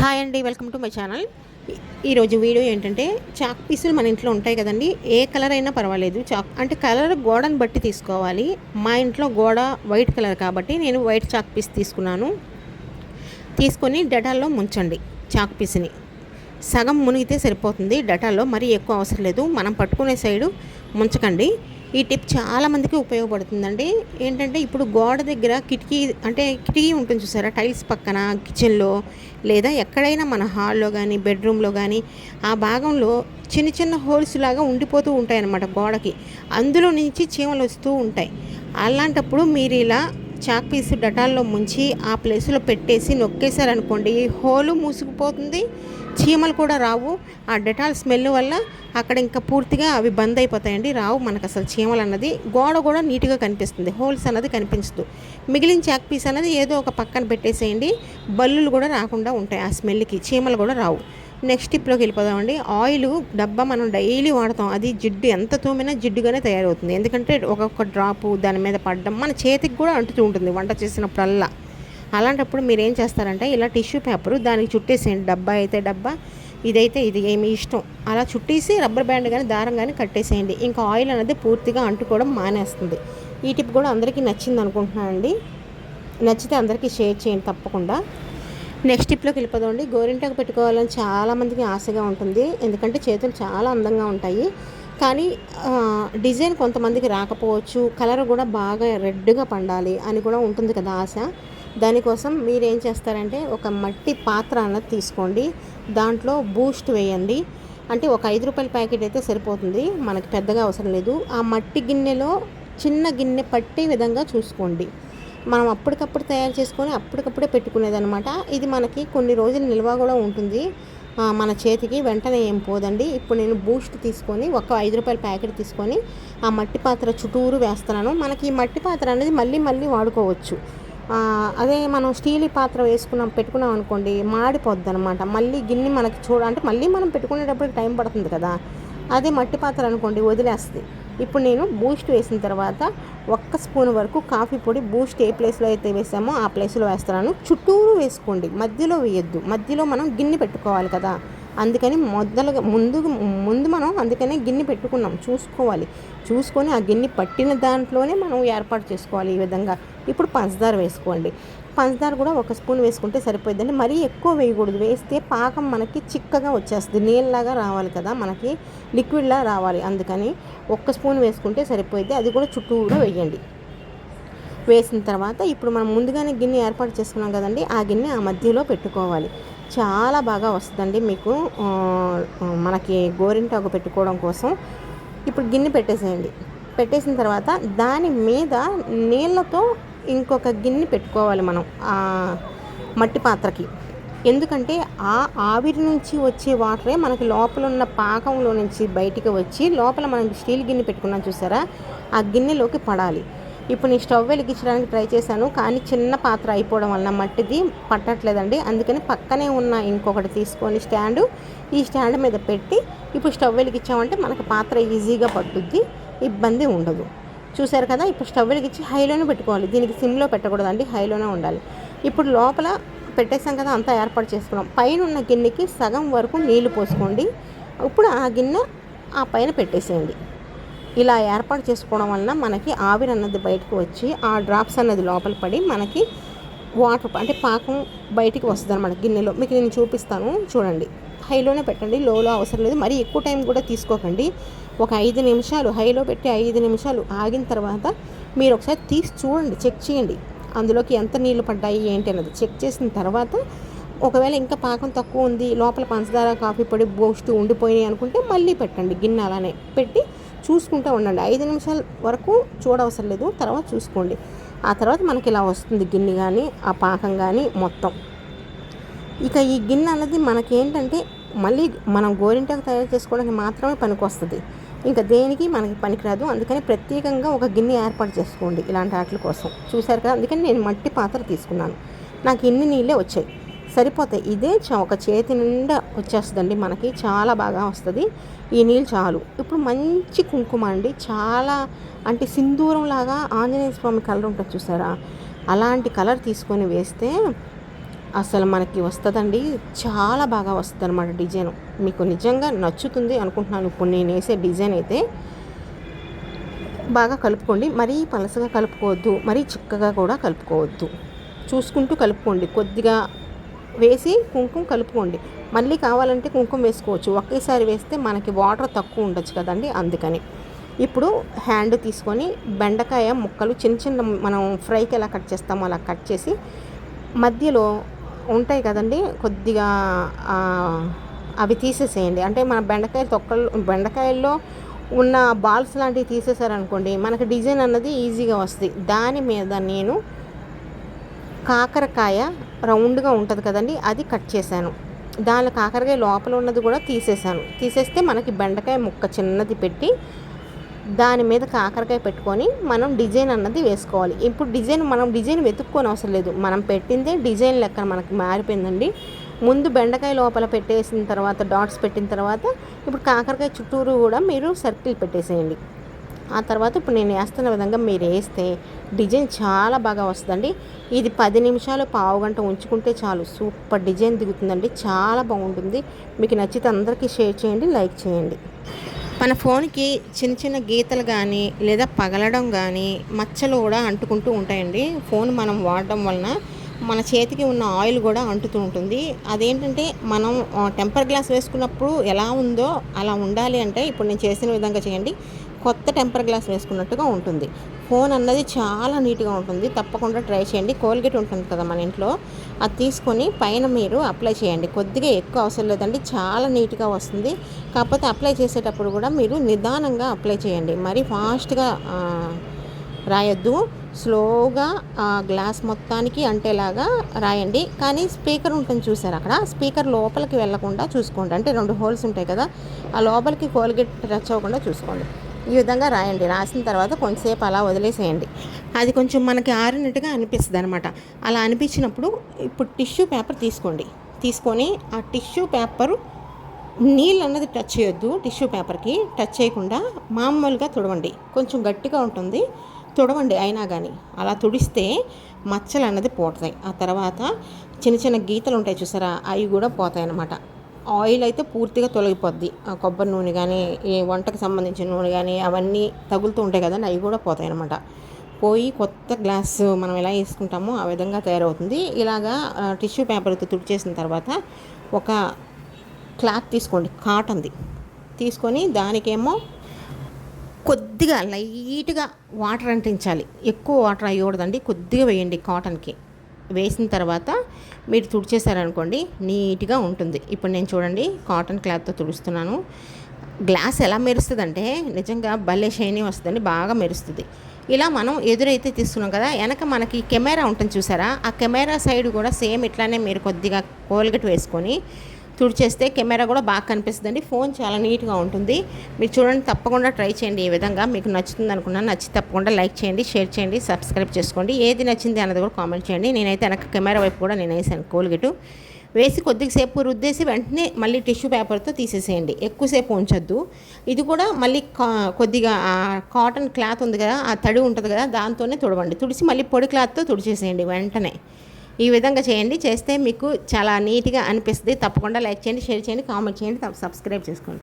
Hi అండి welcome to my channel. ఈరోజు video ఏంటంటే చాక్ పీసులు మన ఇంట్లో ఉంటాయి కదండి ఏ కలర్ అయినా పర్వాలేదు. చాక్ అంటే కలర్ గోడను బట్టి తీసుకోవాలి. మా ఇంట్లో గోడ వైట్ కలర్ కాబట్టి నేను వైట్ చాక్ పీస్ తీసుకున్నాను. తీసుకొని డటాల్లో ముంచండి చాక్ పీస్ని. సగం మునిగితే సరిపోతుంది డటాల్లో మరీ ఎక్కువ అవసరం లేదు. మనం పట్టుకునే సైడు ముంచకండి. ఈ టిప్ చాలామందికి ఉపయోగపడుతుందండి. ఏంటంటే ఇప్పుడు గోడ దగ్గర కిటికీ అంటే కిటికీ ఉంటుంది చూసారా? టైల్స్ పక్కన కిచెన్లో లేదా ఎక్కడైనా మన హాల్లో కానీ బెడ్రూమ్లో కానీ ఆ భాగంలో చిన్న చిన్న హోల్స్ లాగా ఉండిపోతూ ఉంటాయి అన్నమాట గోడకి. అందులో నుంచి చీమలు వస్తూ ఉంటాయి. అలాంటప్పుడు మీరు ఇలా చాక్ పీస్ డటాల్లో ముంచి ఆ ప్లేస్లో పెట్టేసి నొక్కేశారనుకోండి హోలు మూసుకుపోతుంది. చీమలు కూడా రావు. ఆ డెటాల్ స్మెల్ వల్ల అక్కడ ఇంకా పూర్తిగా అవి బంద్ అయిపోతాయండి. రావు మనకు అసలు చీమలు అన్నది. గోడ కూడా నీట్గా కనిపిస్తుంది. హోల్స్ అన్నది కనిపించదు. మిగిలిన చాక్ పీస్ అన్నది ఏదో ఒక పక్కన పెట్టేసేయండి. బల్లులు కూడా రాకుండా ఉంటాయి ఆ స్మెల్కి. చీమలు కూడా రావు. నెక్స్ట్ టిప్లోకి వెళ్ళిపోదామండి. ఆయిల్ డబ్బా మనం డైలీ వాడతాం. అది జిడ్డు ఎంత తోమినా జిడ్డుగానే తయారవుతుంది. ఎందుకంటే ఒక్కొక్క డ్రాపు దాని మీద పడడం మన చేతికి కూడా అంటుతూ ఉంటుంది. వంట చేసినప్పుడల్లా. అలాంటప్పుడు మీరు ఏం చేస్తారంటే ఇలా టిష్యూ పేపరు దానికి చుట్టేసేయండి. డబ్బా అయితే డబ్బా ఇదైతే ఇది ఏమి ఇష్టం. అలా చుట్టేసి రబ్బర్ బ్యాండ్ కానీ దారం కానీ కట్టేసేయండి. ఇంకా ఆయిల్ అనేది పూర్తిగా అంటుకోవడం మానేస్తుంది. ఈ టిప్ కూడా అందరికీ నచ్చింది అనుకుంటున్నానండి. నచ్చితే అందరికీ షేర్ చేయండి తప్పకుండా. నెక్స్ట్ టిప్లోకి వెళ్ళిపోదండి గోరింటాకు పెట్టుకోవాలని చాలామందికి ఆశగా ఉంటుంది. ఎందుకంటే చేతులు చాలా అందంగా ఉంటాయి. కానీ డిజైన్ కొంతమందికి రాకపోవచ్చు. కలర్ కూడా బాగా రెడ్గా పండాలి అని కూడా ఉంటుంది కదా ఆశ. దానికోసం మీరు ఏం చేస్తారంటే ఒక మట్టి పాత్ర అన్నది తీసుకోండి. దాంట్లో బూస్ట్ వేయండి. అంటే ఒక ఐదు రూపాయల ప్యాకెట్ అయితే సరిపోతుంది. మనకి పెద్దగా అవసరం లేదు. ఆ మట్టి గిన్నెలో చిన్న గిన్నె పట్టే విధంగా చూసుకోండి. మనం అప్పటికప్పుడు తయారు చేసుకొని అప్పటికప్పుడే పెట్టుకునేది అనమాట ఇది మనకి కొన్ని రోజులు నిల్వ కూడా ఉంటుంది. మన చేతికి వెంటనే ఏం పోదండి. ఇప్పుడు నేను బూస్ట్ తీసుకొని ఒక ఐదు రూపాయల ప్యాకెట్ తీసుకొని ఆ మట్టి పాత్ర చుట్టూరు వేస్తున్నాను. మనకి ఈ మట్టి పాత్ర అనేది మళ్ళీ మళ్ళీ వాడుకోవచ్చు. అదే మనం స్టీల్ పాత్ర వేసుకున్నాం పెట్టుకున్నాం అనుకోండి మాడిపోద్ది అనమాట మళ్ళీ గిన్నె మనకి చూడ అంటే మళ్ళీ మనం పెట్టుకునేటప్పటికి టైం పడుతుంది కదా. అదే మట్టి పాత్ర అనుకోండి వదిలేస్తుంది. ఇప్పుడు నేను బూస్ట్ వేసిన తర్వాత ఒక్క స్పూన్ వరకు కాఫీ పొడి బూస్ట్ ఏ ప్లేస్లో అయితే వేసామో ఆ ప్లేస్లో వేస్తున్నాను చుట్టూరు వేసుకోండి. మధ్యలో వేయొద్దు. మధ్యలో మనం గిన్నె పెట్టుకోవాలి కదా. అందుకని మొదలుగా ముందు ముందు మనం అందుకనే గిన్నె పెట్టుకున్నాం. చూసుకోవాలి. చూసుకొని ఆ గిన్నె పట్టిన దాంట్లోనే మనం ఏర్పాటు చేసుకోవాలి ఈ విధంగా. ఇప్పుడు పంచదార వేసుకోండి. పంచదార కూడా ఒక స్పూన్ వేసుకుంటే సరిపోయిందండి మరీ ఎక్కువ వేయకూడదు. వేస్తే పాకం మనకి చిక్కగా వచ్చేస్తుంది. నీళ్ళలాగా రావాలి కదా మనకి. లిక్విడ్లా రావాలి. అందుకని ఒక్క స్పూన్ వేసుకుంటే సరిపోయింది అది కూడా చుట్టూరా వేయండి. వేసిన తర్వాత ఇప్పుడు మనం ముందుగానే గిన్నె ఏర్పాటు చేసుకున్నాం కదండి. ఆ గిన్నె ఆ మధ్యలో పెట్టుకోవాలి. చాలా బాగా వస్తుందండి మీకు మనకి గోరింటాకు పెట్టుకోవడం కోసం. ఇప్పుడు గిన్నె పెట్టేసేయండి. పెట్టేసిన తర్వాత దాని మీద నీళ్ళతో ఇంకొక గిన్నె పెట్టుకోవాలి మనం ఆ మట్టి పాత్రకి. ఎందుకంటే ఆ ఆవిరి నుంచి వచ్చే వాటరే మనకి లోపల ఉన్న పాకంలో నుంచి బయటికి వచ్చి లోపల మనం స్టీల్ గిన్నె పెట్టుకున్నాం చూసారా ఆ గిన్నెలోకి పడాలి. ఇప్పుడు నేను స్టవ్ వెలిగించడానికి ట్రై చేశాను కానీ చిన్న పాత్ర అయిపోవడం వల్ల మట్టిది పట్టట్లేదండి. అందుకని పక్కనే ఉన్న ఇంకొకటి తీసుకొని స్టాండు ఈ స్టాండ్ మీద పెట్టి ఇప్పుడు స్టవ్ వెలిగించామంటే మనకు పాత్ర ఈజీగా పట్టుద్ది ఇబ్బంది ఉండదు. చూసారు కదా ఇప్పుడు స్టవ్ వెలిగించి హైలోనే పెట్టుకోవాలి. దీనికి సిమ్లో పెట్టకూడదండి హైలోనే ఉండాలి. ఇప్పుడు లోపల పెట్టేసాం కదా అంతా ఏర్పాటు చేసుకున్నాం. పైన ఉన్న గిన్నెకి సగం వరకు నీళ్ళు పోసుకోండి. ఇప్పుడు ఆ గిన్నె ఆ పైన పెట్టేసేయండి. ఇలా ఏర్పాటు చేసుకోవడం వలన మనకి ఆవిరి అన్నది బయటకు వచ్చి ఆ డ్రాప్స్ అన్నది లోపల పడి మనకి వాటర్ అంటే పాకం బయటికి వస్తుంది అనమాట గిన్నెలో. మీకు నేను చూపిస్తాను. చూడండి. హైలోనే పెట్టండి. లోలో అవసరం లేదు. మరీ ఎక్కువ టైం కూడా తీసుకోకండి. ఒక ఐదు నిమిషాలు హైలో పెట్టి ఐదు నిమిషాలు ఆగిన తర్వాత మీరు ఒకసారి తీసి చూడండి. చెక్ చేయండి. అందులోకి ఎంత నీళ్ళు పడ్డాయి ఏంటి అన్నది. చెక్ చేసిన తర్వాత ఒకవేళ ఇంకా పాకం తక్కువ ఉంది లోపల పంచదార కాఫీ పొడి బోస్ట్ ఉండిపోయినాయి అనుకుంటే మళ్ళీ పెట్టండి. గిన్నె అలానే పెట్టి చూసుకుంటూ ఉండండి. ఐదు నిమిషాల వరకు చూడవసరం లేదు. తర్వాత చూసుకోండి. ఆ తర్వాత మనకి ఇలా వస్తుంది గిన్నె కానీ ఆ పాకం కానీ మొత్తం. ఇక ఈ గిన్నె అన్నది మనకేంటంటే మళ్ళీ మనం గోరింటాకు తయారు చేసుకోవడానికి మాత్రమే పనికొస్తుంది. ఇంకా దేనికి? మనకి పనికిరాదు. అందుకని ప్రత్యేకంగా ఒక గిన్నె ఏర్పాటు చేసుకోండి ఇలాంటి వాటి కోసం. చూశారు కదా? అందుకని నేను మట్టి పాత్ర తీసుకున్నాను. నాకు ఇన్ని నీళ్ళే వచ్చాయి. సరిపోతాయి ఇదే ఒక చేతి నిండా వచ్చేస్తుందండి. మనకి చాలా బాగా వస్తుంది. ఈ నీళ్ళు చాలు. ఇప్పుడు మంచి కుంకుమ అండి. చాలా అంటే సింధూరం లాగా ఆంజనేయ స్వామి కలర్ ఉంటుంది చూసారా? అలాంటి కలర్ తీసుకొని వేస్తే అసలు మనకి వస్తుందండి. చాలా బాగా వస్తుంది అనమాట డిజైన్. మీకు నిజంగా నచ్చుతుంది అనుకుంటున్నాను. ఇప్పుడు నేను వేసే డిజైన్ అయితే బాగా కలుపుకోండి. మరీ పలసగా కలుపుకోవద్దు. మరీ చిక్కగా కూడా కలుపుకోవద్దు. చూసుకుంటూ కలుపుకోండి. కొద్దిగా వేసి కుంకుమ కలుపుకోండి. మళ్ళీ కావాలంటే కుంకుమ వేసుకోవచ్చు. ఒకేసారి వేస్తే మనకి వాటర్ తక్కువ ఉండొచ్చు కదండి అందుకని. ఇప్పుడు హ్యాండ్ తీసుకొని బెండకాయ ముక్కలు చిన్న చిన్న మనం ఫ్రైకి ఎలా కట్ చేస్తామో అలా కట్ చేసి మధ్యలో ఉంటాయి కదండి కొద్దిగా అవి తీసేసేయండి. అంటే మన బెండకాయ తొక్కలు బెండకాయల్లో ఉన్న బాల్స్ లాంటివి తీసేసారనుకోండి మనకి డిజైన్ అన్నది ఈజీగా వస్తుంది. దాని మీద నేను కాకరకాయ రౌండ్గా ఉంటుంది కదండి అది కట్ చేశాను. దానిలో కాకరకాయ లోపల ఉన్నది కూడా తీసేసాను తీసేస్తే మనకి బెండకాయ ముక్క చిన్నది పెట్టి దాని మీద కాకరకాయ పెట్టుకొని మనం డిజైన్ అన్నది వేసుకోవాలి. ఇప్పుడు డిజైన్ మనం డిజైన్ వెతుక్కొని అవసరం లేదు. మనం పెట్టిందే డిజైన్ లెక్క మనకి మారిపోయిందండి. ముందు బెండకాయ లోపల పెట్టేసిన తర్వాత డాట్స్ పెట్టిన తర్వాత ఇప్పుడు కాకరకాయ చుట్టూరు కూడా మీరు సర్కిల్ పెట్టేసేయండి. ఆ తర్వాత ఇప్పుడు నేను వేస్తున్న విధంగా మీరు వేస్తే డిజైన్ చాలా బాగా వస్తుందండి. ఇది పది నిమిషాలు పావు గంట ఉంచుకుంటే చాలు. సూపర్ డిజైన్ దిగుతుందండి. చాలా బాగుంటుంది. మీకు నచ్చితే అందరికీ షేర్ చేయండి లైక్ చేయండి. మన ఫోన్కి చిన్న చిన్న గీతలు కానీ లేదా పగలడం కానీ మచ్చలు కూడా అంటుకుంటూ ఉంటాయండి. ఫోన్ మనం వాడడం వలన మన చేతికి ఉన్న ఆయిల్ కూడా అంటుతూ ఉంటుంది. అదేంటంటే మనం టెంపర్ గ్లాస్ వేసుకున్నప్పుడు ఎలా ఉందో అలా ఉండాలి అంటే ఇప్పుడు నేను చేసిన విధంగా చేయండి. కొత్త టెంపర్ గ్లాస్ వేసుకున్నట్టుగా ఉంటుంది. ఫోన్ అన్నది చాలా నీట్గా ఉంటుంది. తప్పకుండా ట్రై చేయండి. కోల్గేట్ ఉంటుంది కదా మన ఇంట్లో. అది తీసుకొని పైన మీరు అప్లై చేయండి. కొద్దిగా ఎక్కువ అవసరం లేదండి. చాలా నీట్గా వస్తుంది. కాకపోతే అప్లై చేసేటప్పుడు కూడా మీరు నిదానంగా అప్లై చేయండి. మరీ ఫాస్ట్గా రాయొద్దు. స్లోగా ఆ గ్లాస్ మొత్తానికి అంటేలాగా రాయండి. కానీ స్పీకర్ ఉంటుంది చూసారు అక్కడ? స్పీకర్ లోపలికి వెళ్ళకుండా చూసుకోండి. అంటే రెండు హోల్స్ ఉంటాయి కదా? ఆ లోపలికి కోల్గేట్ టచ్ అవ్వకుండా చూసుకోండి. ఈ విధంగా రాయండి. రాసిన తర్వాత కొంచెంసేపు అలా వదిలేసేయండి. అది కొంచెం మనకి ఆరినట్టుగా అనిపిస్తుంది అనమాట అలా అనిపించినప్పుడు ఇప్పుడు టిష్యూ పేపర్ తీసుకోండి. తీసుకొని ఆ టిష్యూ పేపరు నీళ్ళు అన్నది టచ్ చేయొద్దు టిష్యూ పేపర్కి. టచ్ చేయకుండా మామూలుగా తుడవండి. కొంచెం గట్టిగా ఉంటుంది. తుడవండి అయినా కానీ అలా తుడిస్తే మచ్చలు అన్నది పోతాయి. ఆ తర్వాత చిన్న చిన్న గీతలు ఉంటాయి చూసారా? అవి కూడా పోతాయి అన్నమాట ఆయిల్ అయితే పూర్తిగా తొలగిపోద్ది. ఆ కొబ్బరి నూనె కానీ ఈ వంటకు సంబంధించిన నూనె కానీ అవన్నీ తగులుతూ ఉంటాయి కదండి అవి కూడా పోతాయి అనమాట పోయి కొత్త గ్లాస్ మనం ఎలా వేసుకుంటామో ఆ విధంగా తయారవుతుంది. ఇలాగా టిష్యూ పేపర్తో తుడిచేసిన తర్వాత ఒక క్లాత్ తీసుకోండి కాటన్ది. తీసుకొని దానికేమో కొద్దిగా లైట్గా వాటర్ అంటించాలి. ఎక్కువ వాటర్ అయ్యకూడదండి కొద్దిగా వేయండి కాటన్కి. వేసిన తర్వాత మీరు తుడిచేశారనుకోండి నీట్గా ఉంటుంది. ఇప్పుడు నేను చూడండి కాటన్ క్లాత్తో తుడుస్తున్నాను. గ్లాస్ ఎలా మెరుస్తుందంటే నిజంగా భలే షైనింగ్ వస్తుందండి బాగా మెరుస్తుంది. ఇలా మనం ఎదురైతే తీస్తున్నాం కదా వెనక మనకి కెమెరా ఉంటుంది చూసారా? ఆ కెమెరా సైడ్ కూడా సేమ్ ఇట్లానే మీరు కొద్దిగా కోల్గట్ వేసుకొని తుడిచేస్తే కెమెరా కూడా బాగా కనిపిస్తుందండి. ఫోన్ చాలా నీట్గా ఉంటుంది. మీరు చూడండి తప్పకుండా ట్రై చేయండి. ఈ విధంగా మీకు నచ్చుతుంది అనుకున్నా నచ్చి తప్పకుండా లైక్ చేయండి షేర్ చేయండి సబ్స్క్రైబ్ చేసుకోండి. ఏది నచ్చింది అన్నది కూడా కామెంట్ చేయండి. నేనైతే వెనక కెమెరా వైపు కూడా నేను వేసాను కోల్గేటు. వేసి కొద్దిసేపు రుద్దేసి వెంటనే మళ్ళీ టిష్యూ పేపర్తో తీసేసేయండి. ఎక్కువసేపు ఉంచొద్దు. ఇది కూడా మళ్ళీ కా- కొద్దిగా కాటన్ క్లాత్ ఉంది కదా ఆ తడి ఉంటుంది కదా దాంతోనే తుడవండి. తుడిసి మళ్ళీ పొడి క్లాత్తో తుడిచేసేయండి వెంటనే. ఈ విధంగా చేయండి. చేస్తే మీకు చాలా నీట్గా అనిపిస్తుంది. తప్పకుండా లైక్ చేయండి షేర్ చేయండి కామెంట్ చేయండి సబ్స్క్రైబ్ చేసుకోండి.